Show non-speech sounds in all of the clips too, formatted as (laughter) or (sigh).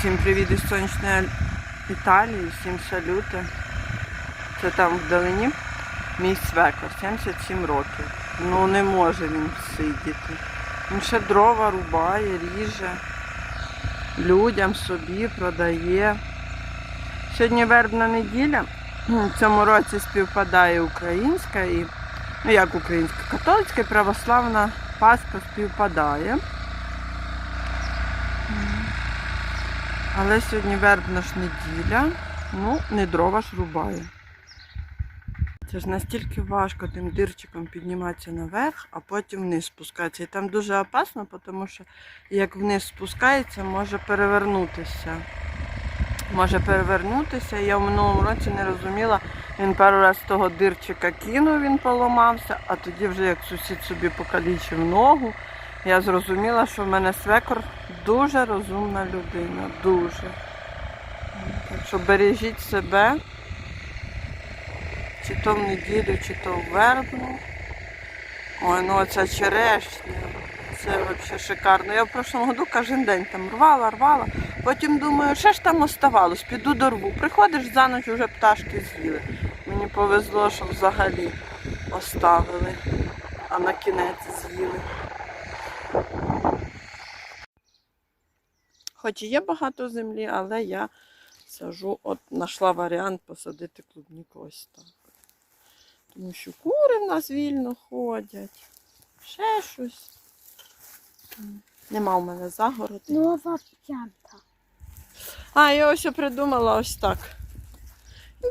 Всім привіт із сонячної Італії, всім салюти. Це там вдалині мій свекор, 77 років. Ну не може він сидіти. Він ще дрова рубає, ріже, людям собі продає. Сьогодні вербна неділя. В цьому році співпадає українська і, ну як українська, католицька православна Пасха співпадає. Але сьогодні вербна ж неділя, ну, не дрова ж рубає. Це ж настільки важко тим дирчиком підніматися наверх, а потім вниз спускатися. І там дуже опасно, тому що як вниз спускається, може перевернутися. Може перевернутися. Я в минулому році не розуміла, він пару разів того дирчика кинув, він поламався, а тоді вже як сусід собі покалічив ногу, я зрозуміла, що в мене свекор дуже розумна людина. Дуже. Так що бережіть себе. Чи то в неділю, чи то в вербну. Ой, ну оця черешня. Це взагалі шикарно. Я в прошлому году кожен день там рвала, рвала. Потім думаю, що ж там оставалось, піду дорву. Приходиш за ніч, вже пташки з'їли. Мені повезло, що взагалі оставили, а на кінець з'їли. Хоч і є багато землі, але я сажу, от знайшла варіант посадити клубніку ось так. Тому що кури в нас вільно ходять, ще щось. Нема в мене загороди. Нова п'янка. А, я ось придумала ось так.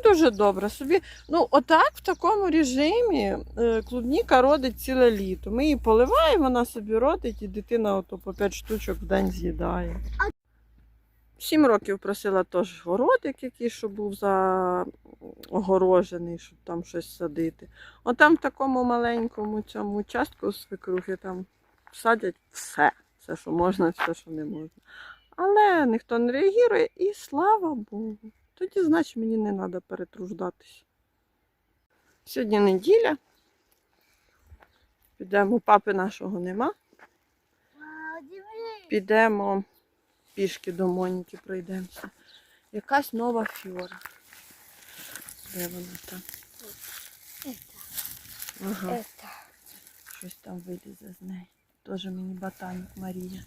Дуже добре собі. Ну, отак в такому режимі е, клубніка родить ціле літо. Ми її поливаємо, вона собі родить, і дитина ото по 5 штучок в день з'їдає. Сім років просила теж городик якийсь, щоб був загорожений, щоб там щось садити. Отам в такому маленькому цьому участку свекрухи там садять все. Все, що можна, все, що не можна. Але ніхто не реагує і слава Богу. Тоді, значить, мені не треба перетруждатися. Сьогодні неділя. Підемо, папи нашого нема. Підемо пішки до Моніки пройдемося. Якась нова фіора. Де вона там? Ага, щось там вилізе з неї. Теж мені ботанік Марія.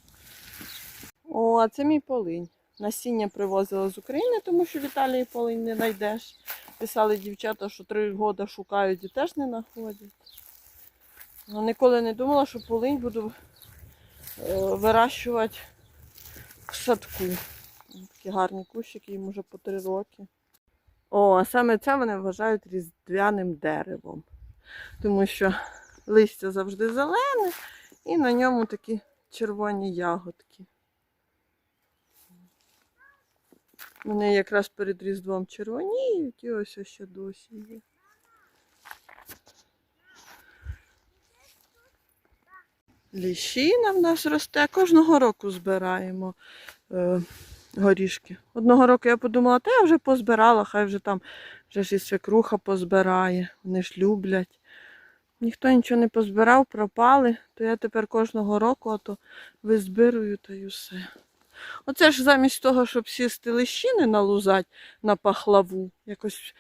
О, а це мій полинь. Насіння привозила з України, тому що в Італії полинь не знайдеш. Писали дівчата, що три роки шукають і теж не знаходять. Ну, ніколи не думала, що полинь буду е, вирощувати в садку. Такі гарні кущики, їм уже по три роки. О, а саме це вони вважають різдвяним деревом. Тому що листя завжди зелене і на ньому такі червоні ягодки. Вони якраз перед Різдвом червоніють і ось ще досі є. Ліщина в нас росте. Кожного року збираємо е, горішки. Одного року я подумала, та я вже позбирала, хай вже там вже ж і свекруха позбирає. Вони ж люблять. Ніхто нічого не позбирав, пропали, то я тепер кожного року ото визбирую та й усе. Оце ж замість того, щоб сісти лищини налузати на пахлаву, якось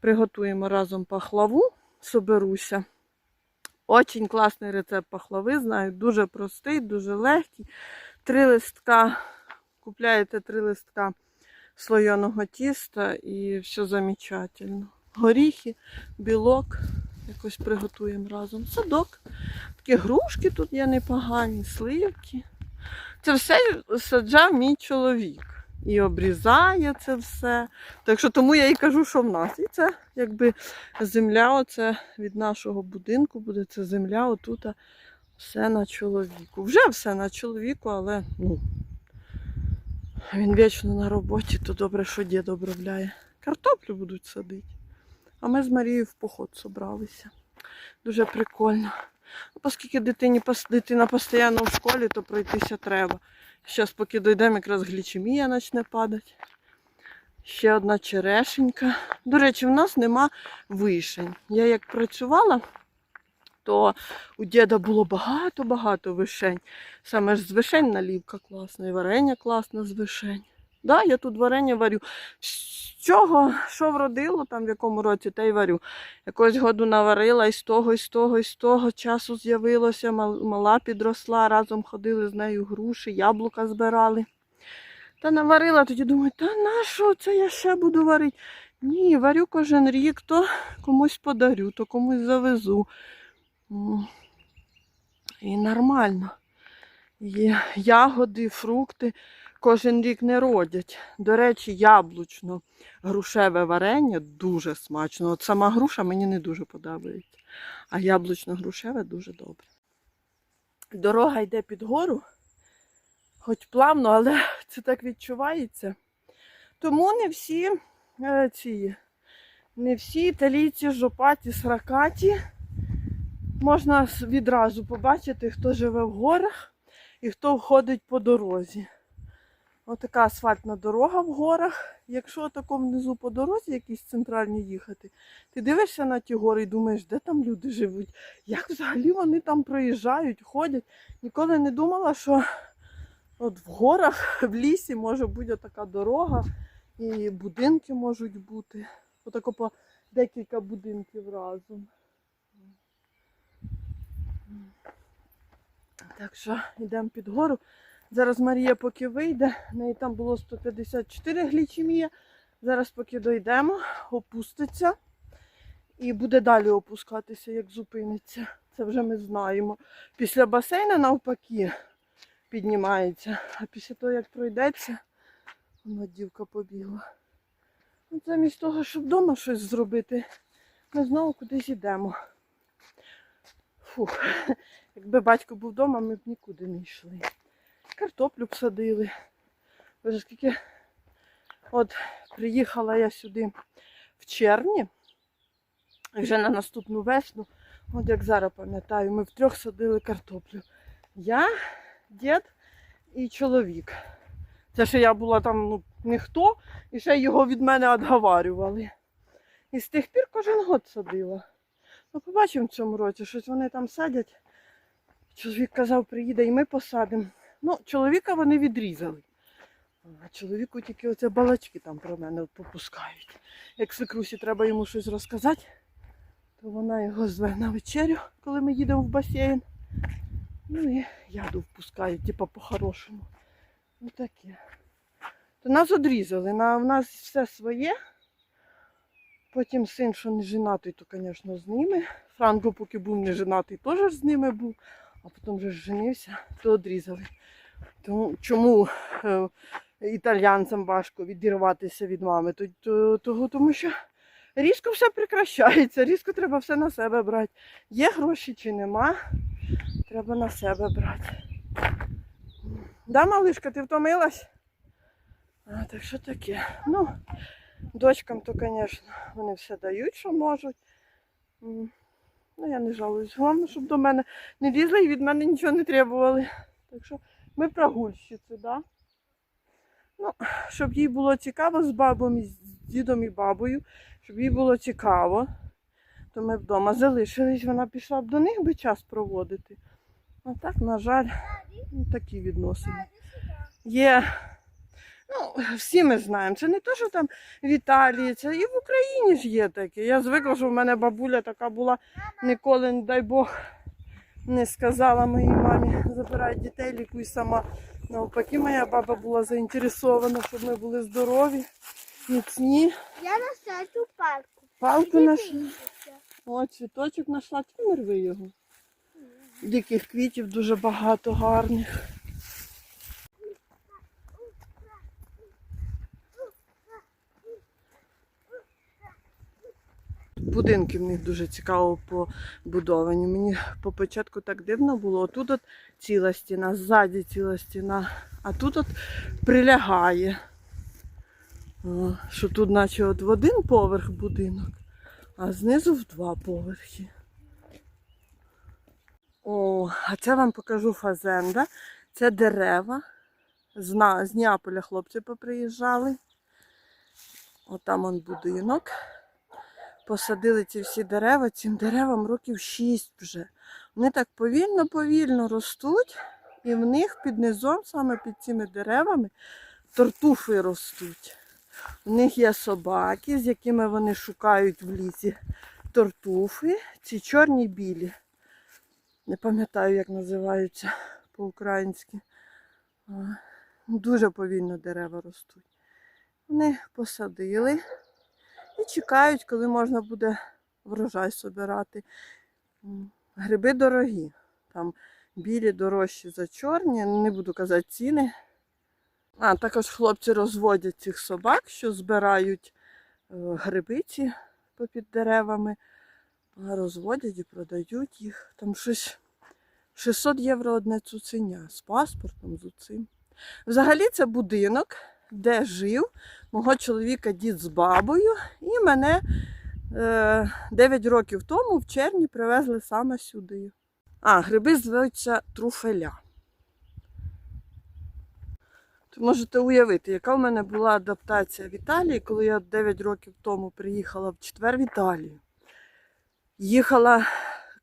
приготуємо разом пахлаву, соберуся. Очень класний рецепт пахлави, знаю, дуже простий, дуже легкий. Три листка, купляєте три листка слоєного тіста і все замечательно. Горіхи, білок, якось приготуємо разом. Садок. Такі грушки тут є непогані, сливки. Це все саджав мій чоловік. І обрізає це все. Так що тому я і кажу, що в нас. І це якби земля, оце від нашого будинку буде це земля, отут все на чоловіку. Вже все на чоловіку, але ну, він вічно на роботі, то добре, що дід обробляє. Картоплю будуть садити. А ми з Марією в поход собралися. Дуже прикольно. Ну, Оскільки дитині, дитина постійно в школі, то пройтися треба. Зараз, поки дійдемо, якраз глічемія почне падати. Ще одна черешенька. До речі, в нас нема вишень. Я як працювала, то у діда було багато-багато вишень. Саме ж з вишень налівка класна, і варення класне з вишень. Да, я тут варення варю. З чого, що вродило там в якому році, те й варю. Якогось году наварила і з того, і з того, і з того часу з'явилося, мала підросла, разом ходили з нею груші, яблука збирали. Та наварила, тоді думаю, та на що це я ще буду варити? Ні, варю кожен рік, то комусь подарю, то комусь завезу. І нормально. І ягоди, фрукти кожен рік не родять. До речі, яблучно грушеве варення дуже смачно. От сама груша мені не дуже подобається. А яблучно-грушеве дуже добре. Дорога йде під гору, хоч плавно, але (laughs) це так відчувається. Тому не всі е, ці, не всі італійці жопаті, сракаті. Можна відразу побачити, хто живе в горах і хто ходить по дорозі. Отака асфальтна дорога в горах. Якщо тако внизу по дорозі якісь центральні їхати, ти дивишся на ті гори і думаєш, де там люди живуть, як взагалі вони там проїжджають, ходять. Ніколи не думала, що от в горах, в лісі може бути така дорога, і будинки можуть бути. Отако по декілька будинків разом. Так що йдемо під гору. Зараз Марія поки вийде, в неї там було 154 глічемія. Зараз поки дійдемо, опуститься і буде далі опускатися, як зупиниться. Це вже ми знаємо. Після басейну навпаки піднімається, а після того, як пройдеться, вона дівка побігла. Ну, замість того, щоб вдома щось зробити, ми знову кудись йдемо. Фух, якби батько був вдома, ми б нікуди не йшли. Картоплю б садили. Боже, скільки от приїхала я сюди в червні, вже на наступну весну, от як зараз пам'ятаю, ми втрьох садили картоплю. Я, дід і чоловік. Це ще я була там ну, ніхто, і ще його від мене відговарювали. І з тих пір кожен год садила. Ну, побачимо в цьому році, щось вони там садять. Чоловік казав, приїде і ми посадимо. Ну, чоловіка вони відрізали. А чоловіку тільки оце балачки там про мене попускають. Як свекрусі треба йому щось розказати, то вона його зве на вечерю, коли ми їдемо в басейн. Ну і яду впускають, типа по-хорошому. Ну таке. То нас одрізали. На, в нас все своє. Потім син, що не женатий, то, звісно, з ними. Франко, поки був не женатий, теж з ними був, а потім вже женився, то одрізали. Тому чому е, італьянцям важко відірватися від мами? То, то, того, тому що різко все прекращається, різко треба все на себе брати. Є гроші чи нема, треба на себе брати. Да, малишка, ти втомилась? А, так що таке? Ну, дочкам то, звісно, вони все дають, що можуть. Ну, я не жалуюсь. Головне, щоб до мене не лізли і від мене нічого не требували. Так що ми прогульщиці, да? Ну, щоб їй було цікаво з бабом, з дідом і бабою, щоб їй було цікаво, то ми вдома залишились, вона пішла б до них би час проводити. А так, на жаль, ну, такі відносини. Є, ну, всі ми знаємо, це не те, що там в Італії, це і в Україні ж є таке. Я звикла, що в мене бабуля така була, ніколи, не дай Бог, не сказала моїй мамі, забирай дітей, лікуй сама. Навпаки, моя баба була заінтересована, щоб ми були здорові, міцні. Я нашла цю палку. Палку нашла. О, цвіточок знайшла, ти не рви його. Диких квітів дуже багато гарних. Будинки в них дуже цікаво побудовані. Мені по початку так дивно було. Тут от ціла стіна, ззаді ціла стіна, а тут от прилягає. Що тут наче от в один поверх будинок, а знизу в два поверхи. О, а це вам покажу фазенда. Це дерева. З Неаполя хлопці поприїжджали. Отам он будинок. Посадили ці всі дерева. Цим деревам років 6 вже. Вони так повільно-повільно ростуть, і в них під низом, саме під цими деревами, тортуфи ростуть. У них є собаки, з якими вони шукають в лісі тортуфи. Ці чорні білі. Не пам'ятаю, як називаються по-українськи. Дуже повільно дерева ростуть. Вони посадили і чекають, коли можна буде врожай собирати. Гриби дорогі. Там білі дорожчі за чорні, не буду казати ціни. А також хлопці розводять цих собак, що збирають е, грибиці попід деревами, розводять і продають їх. Там щось 600 євро одне цуценя з паспортом, з уцим. Взагалі це будинок, де жив мого чоловіка дід з бабою, і мене е, 9 років тому в червні привезли саме сюди. А, гриби звуться труфеля. То можете уявити, яка в мене була адаптація в Італії, коли я 9 років тому приїхала в четвер в Італію. Їхала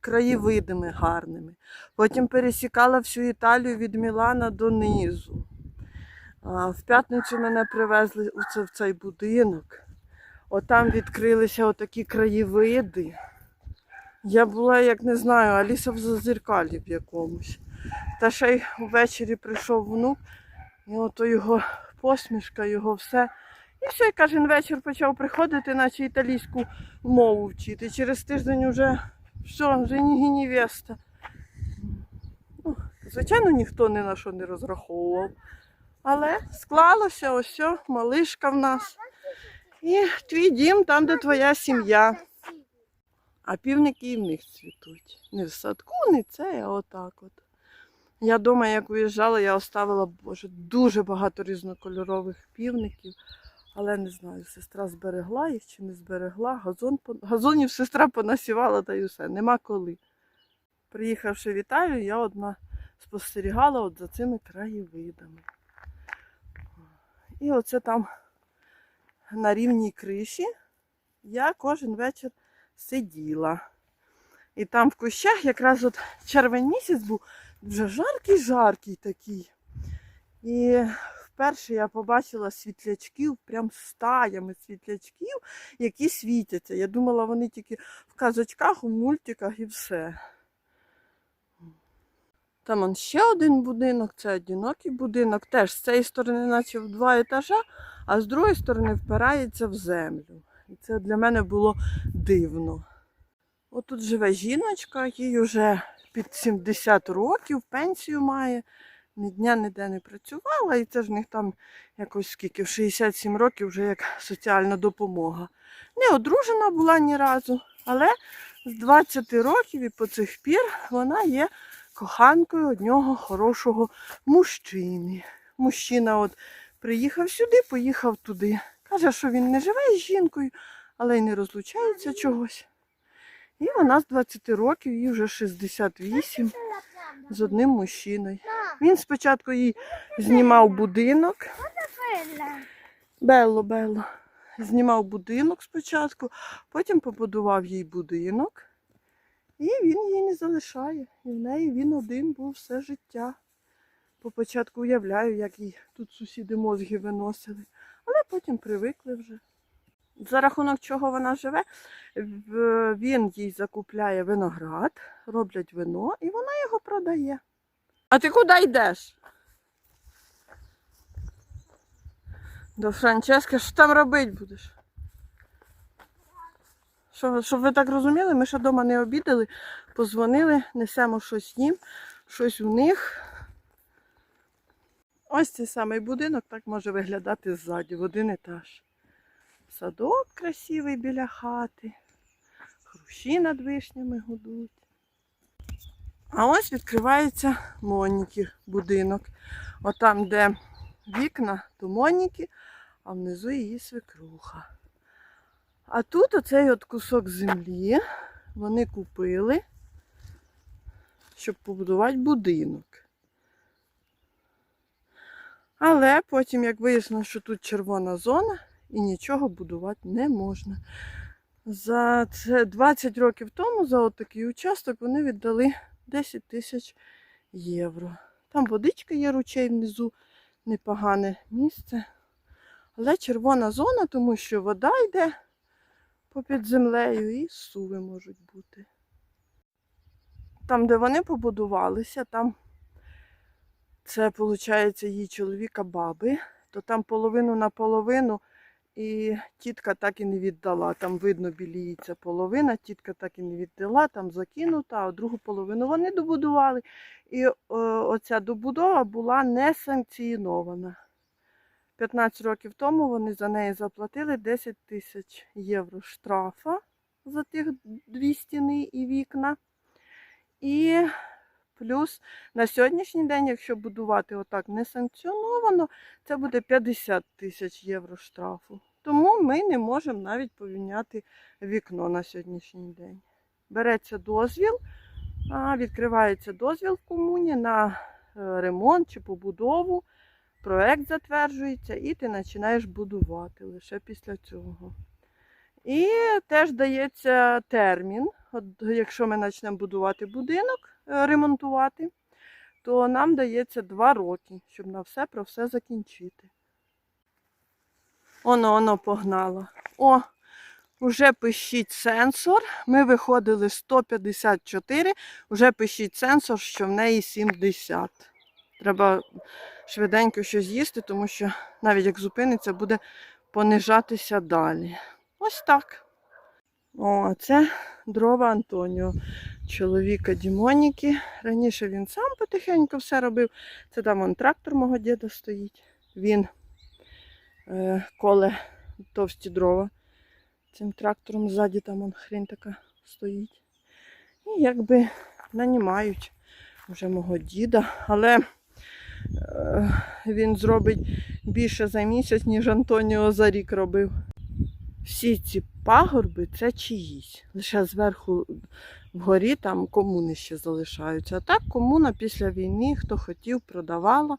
краєвидами гарними. Потім пересікала всю Італію від Мілана до низу. В п'ятницю мене привезли в цей будинок. Отам відкрилися отакі краєвиди. Я була, як не знаю, Аліса в зазеркалі в якомусь. Та ще й ввечері прийшов внук, і ото його посмішка, його все. І все, і кожен вечір почав приходити, наче італійську мову вчити. Через тиждень вже все, вже ні невеста. Ну, звичайно, ніхто ні на що не розраховував. Але склалося ось, все, малишка в нас. І твій дім там, де твоя сім'я. А півники і в них цвітуть. Не в садку, не це, а отак от. Я вдома, як виїжджала, я оставила боже, дуже багато різнокольорових півників. Але не знаю, сестра зберегла їх чи не зберегла. Газон, газонів сестра понасівала та й усе. Нема коли. Приїхавши в Італію, я одна спостерігала от за цими краєвидами. І оце там на рівній криші я кожен вечір сиділа. І там в кущах якраз от червень місяць був вже жаркий-жаркий такий. І вперше я побачила світлячків, прям стаями світлячків, які світяться. Я думала, вони тільки в казочках, у мультиках і все. Там он ще один будинок, це одинокий будинок. Теж з цієї сторони, наче в два етажа, а з другої сторони впирається в землю. І це для мене було дивно. От тут живе жіночка, їй вже під 70 років, пенсію має, ні дня ніде не працювала, і це ж в них там якось скільки, в 67 років вже як соціальна допомога. Не одружена була ні разу, але з 20 років і по цих пір вона є коханкою одного хорошого мужчини. Мужчина от приїхав сюди, поїхав туди. Каже, що він не живе з жінкою, але й не розлучається чогось. І вона з 20 років, їй вже 68 з одним мужчиною. Він спочатку їй знімав будинок. Белло, Белло. Знімав будинок спочатку, потім побудував їй будинок. І він її не залишає. І в неї він один був все життя. По початку уявляю, як їй тут сусіди мозги виносили, але потім привикли вже. За рахунок чого вона живе, він їй закупляє виноград, роблять вино і вона його продає. А ти куди йдеш? До Франчески, що там робити будеш? Що, щоб ви так розуміли, ми ще вдома не обідали, позвонили, несемо щось їм, щось у них. Ось цей самий будинок так може виглядати ззаді, в один етаж. Садок красивий біля хати, хрущі над вишнями гудуть. А ось відкривається Моніки будинок. Отам, де вікна, то Моніки, а внизу її свекруха. А тут оцей от кусок землі вони купили, щоб побудувати будинок. Але потім, як вияснило, що тут червона зона і нічого будувати не можна. За це 20 років тому за от такий участок вони віддали 10 тисяч євро. Там водичка є ручей внизу, непогане місце. Але червона зона, тому що вода йде попід землею і суви можуть бути. Там, де вони побудувалися, там це, виходить, її чоловіка баби, то там половину на половину, і тітка так і не віддала. Там видно біліється половина, тітка так і не віддала, там закинута, а другу половину вони добудували. І о, оця добудова була не санкціонована. 15 років тому вони за неї заплатили 10 тисяч євро штрафа за тих дві стіни і вікна. І плюс на сьогоднішній день, якщо будувати отак несанкціоновано, це буде 50 тисяч євро штрафу. Тому ми не можемо навіть поміняти вікно на сьогоднішній день. Береться дозвіл, відкривається дозвіл в комуні на е, ремонт чи побудову. Проект затверджується, і ти починаєш будувати лише після цього. І теж дається термін. От якщо ми почнемо будувати будинок, е, ремонтувати, то нам дається два роки, щоб на все про все закінчити. Оно, воно погнало. О, вже пишіть сенсор. Ми виходили 154, вже пишіть сенсор, що в неї 70. Треба швиденько щось їсти, тому що навіть як зупиниться, буде понижатися далі. Ось так. О, це дрова Антоніо, чоловіка Дімоніки. Раніше він сам потихеньку все робив. Це там он трактор мого діда стоїть. Він е, коле товсті дрова. Цим трактором ззаді там он хрень така стоїть. І якби нанімають вже мого діда. Але він зробить більше за місяць, ніж Антоніо за рік робив. Всі ці пагорби це чиїсь. Лише зверху вгорі там комуни ще залишаються. А так комуна після війни, хто хотів, продавала.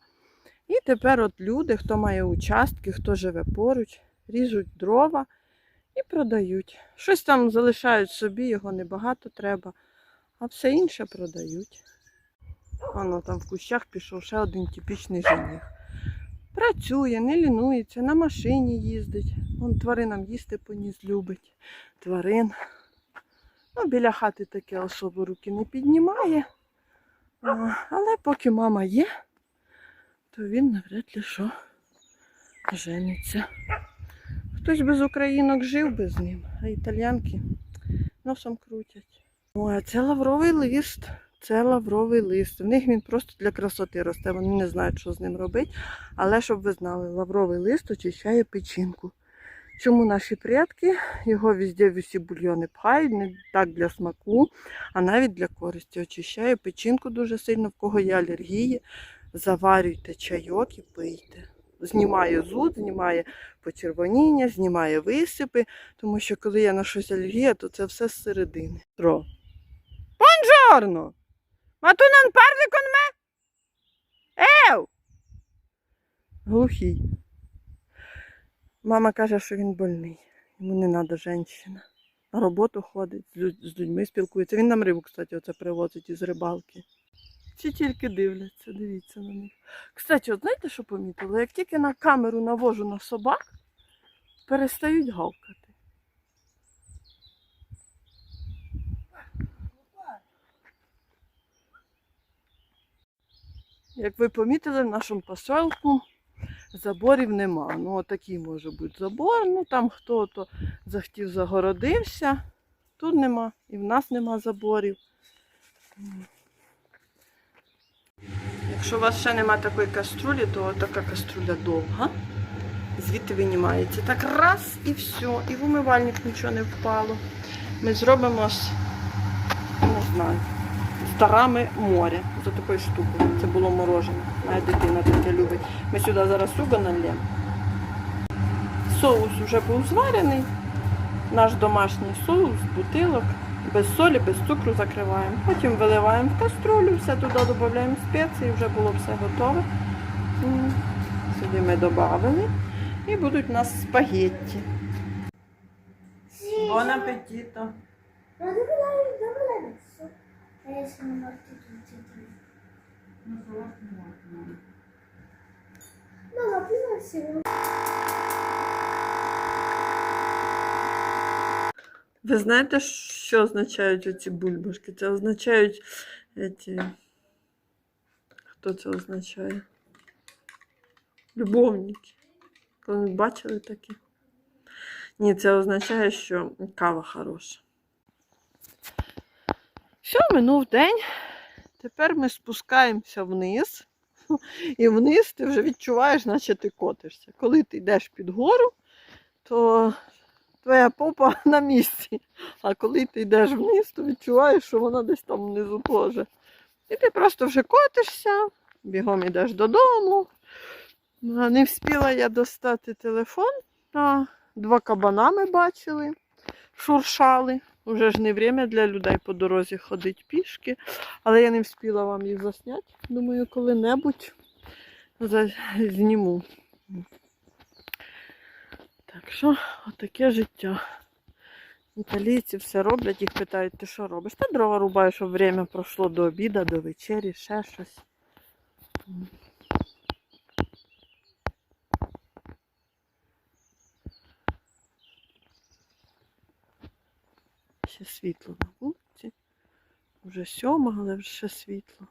І тепер от люди, хто має участки, хто живе поруч, ріжуть дрова і продають. Щось там залишають собі, його небагато треба, а все інше продають. Воно там в кущах пішов ще один типічний жених. Працює, не лінується, на машині їздить. Вон тваринам їсти поніс любить. Тварин. Ну, біля хати таке особо руки не піднімає. А, але поки мама є, то він навряд ли що жениться. Хтось без українок жив би з ним, а італіянки носом крутять. Ой, а це лавровий лист. Це лавровий лист. В них він просто для красоти росте. Вони не знають, що з ним робити. Але щоб ви знали, лавровий лист очищає печінку. Чому наші предки його везде в усі бульйони пхають, не так для смаку, а навіть для користі. Очищає печінку дуже сильно, в кого є алергії. Заварюйте чайок і пийте. Знімає зуд, знімає почервоніння, знімає висипи, тому що коли є на щось алергія, то це все зсередини. Тро. Buongiorno! Ma tu non parli con me? Ев! Глухий. Мама каже, що він больний. Йому не треба жінка. На роботу ходить, з людьми спілкується. Він нам рибу, кстати, оце привозить із рибалки. Ці тільки дивляться, дивіться на них. Кстати, от знаєте, що помітила? Як тільки на камеру навожу на собак, перестають гавкати. Як ви помітили, в нашому поселку заборів нема. Ну, отакий може бути забор. Ну там хто то захотів загородився. Тут нема. І в нас нема заборів. Якщо у вас ще нема такої каструлі, то така каструля довга. Звідти винімається. Так раз і все. І в умивальник нічого не впало. Ми зробимо не знаю, з дарами моря. За такою штукою. Це було морожене. Моя дитина таке любить. Ми сюди зараз суго нальємо. Соус вже був зварений. Наш домашній соус, бутилок. Без солі, без цукру закриваємо. Потім виливаємо в каструлю, все туди додаємо спеції, вже було все готове. Сюди ми додали. І будуть у нас спагетті. Sì. Buon appetito! Ma dove l'hai, dove l'hai messo? Eh, sono morti tutti e tre. Мама, приносила. Ви знаєте, що означають оці бульбашки? Це означають ці... Хто це означає? Любовники. Ви бачили такі? Ні, це означає, що кава хороша. Все, минув день. Тепер ми спускаємося вниз. (laughs) І вниз ти вже відчуваєш, наче ти котишся. Коли ти йдеш під гору, то твоя попа (laughs) на місці. А коли ти йдеш вниз, то відчуваєш, що вона десь там внизу теж. І ти просто вже котишся, бігом йдеш додому. Не встигла я достати телефон. А, два кабана ми бачили, шуршали. Уже ж не время для людей по дорозі ходить пішки, але я не встигла вам їх засняти. Думаю, коли-небудь зніму. Так що, отаке життя. Італійці все роблять, їх питають, ти що робиш? Та дрова рубаю, щоб время пройшло до обіду, до вечері, ще щось. Ще світло на вулиці. Вже сьома, але вже світло.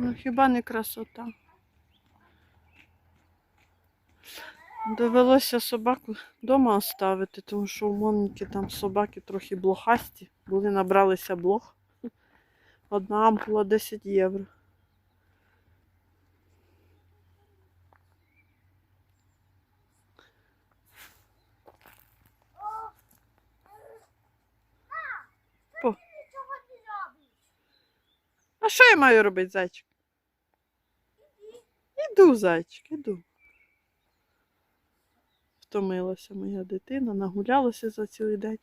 Ну хіба не красота? Довелося собаку вдома оставити, тому що у Моніки там собаки трохи блохасті. Були набралися блох. Одна ампула 10 євро. По. А що я маю робити, зайчик? Іду, зайчик, іду. Втомилася моя дитина, нагулялася за цілий день.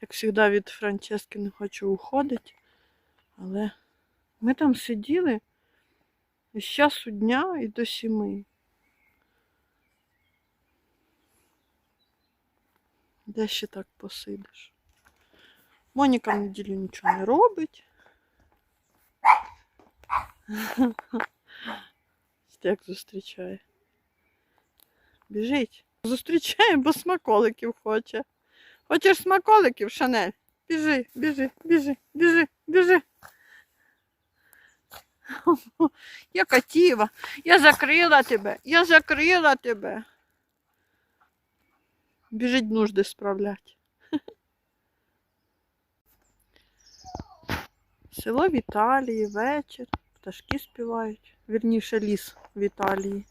Як завжди, від Франчески не хочу уходити. Але ми там сиділи з часу дня і до сіми. Де ще так посидиш? Моніка в неділю нічого не робить. (laughs) Як зустрічає. Біжить. Зустрічає, бо смаколиків хоче. Хочеш смаколиків, Шанель? Біжи, біжи, біжи, біжи, біжи. (laughs) Я катіва, я закрила тебе, я закрила тебе. Біжить нужди справлять. (laughs) Село в Італії, вечір, пташки співають. Вірніше ліс в Італії.